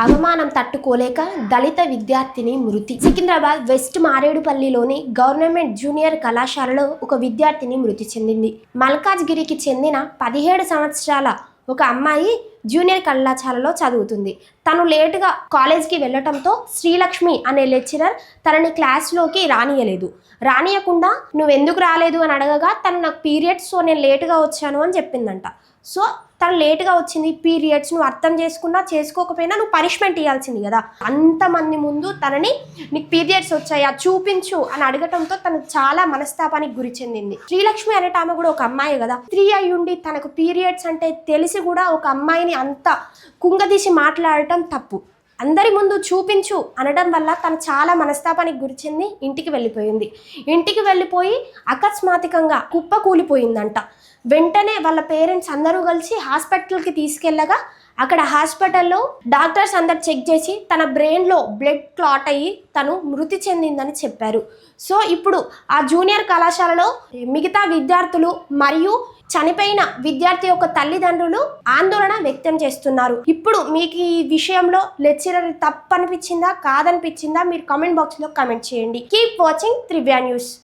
అవమానం తట్టుకోలేక దళిత విద్యార్థిని మృతి. సికింద్రాబాద్ వెస్ట్ మారేడుపల్లిలోని గవర్నమెంట్ జూనియర్ కళాశాలలో ఒక విద్యార్థిని మృతి చెందింది. మల్కాజ్గిరికి చెందిన పదిహేడు సంవత్సరాల ఒక అమ్మాయి జూనియర్ కళాశాలలో చదువుతుంది. తను లేటుగా కాలేజ్కి వెళ్ళటంతో శ్రీలక్ష్మి అనే లెక్చరర్ తనని క్లాస్లోకి రానియలేదు. రానియకుండా నువ్వు ఎందుకు రాలేదు? అని అడగగా తను నాకు పీరియడ్స్ సో నేను లేటుగా వచ్చాను అని చెప్పిందంట. సో తను లేట్గా వచ్చింది పీరియడ్స్ నువ్వు అర్థం చేసుకున్నా చేసుకోకపోయినా నువ్వు పనిష్మెంట్ ఇవ్వాల్సింది కదా. అంతమంది ముందు తనని నీకు పీరియడ్స్ వచ్చాయా చూపించు అని అడగటంతో తను చాలా మనస్తాపానికి గురి చెందింది. శ్రీలక్ష్మి అనేట ఆమె కూడా ఒక అమ్మాయి కదా. స్త్రీ అయ్యుండి తనకు పీరియడ్స్ అంటే తెలిసి కూడా ఒక అమ్మాయిని అంత కుంగదీసి మాట్లాడటం తప్పు. అందరి ముందు చూపించు అనడం వల్ల తను చాలా మనస్తాపానికి గురిచింది ఇంటికి వెళ్ళిపోయింది. ఇంటికి వెళ్ళిపోయి అకస్మాత్తుకంగా కుప్ప కూలిపోయిందంట. వెంటనే వాళ్ళ పేరెంట్స్ అందరూ కలిసి హాస్పిటల్కి తీసుకెళ్ళగా అక్కడ హాస్పిటల్లో డాక్టర్స్ అందరు చెక్ చేసి తన బ్రెయిన్లో బ్లడ్ క్లాట్ అయ్యి తను మృతి చెందిందని చెప్పారు. సో ఇప్పుడు ఆ జూనియర్ కళాశాలలో మిగతా విద్యార్థులు మరియు చనిపోయిన విద్యార్థి యొక్క తల్లిదండ్రులు ఆందోళన వ్యక్తం చేస్తున్నారు. ఇప్పుడు మీకు ఈ విషయంలో లెక్చరర్ తప్పు అనిపించిందా కాదనిపించిందా? మీరు కామెంట్ బాక్స్లో కామెంట్ చేయండి. Keep watching త్రివ్యా news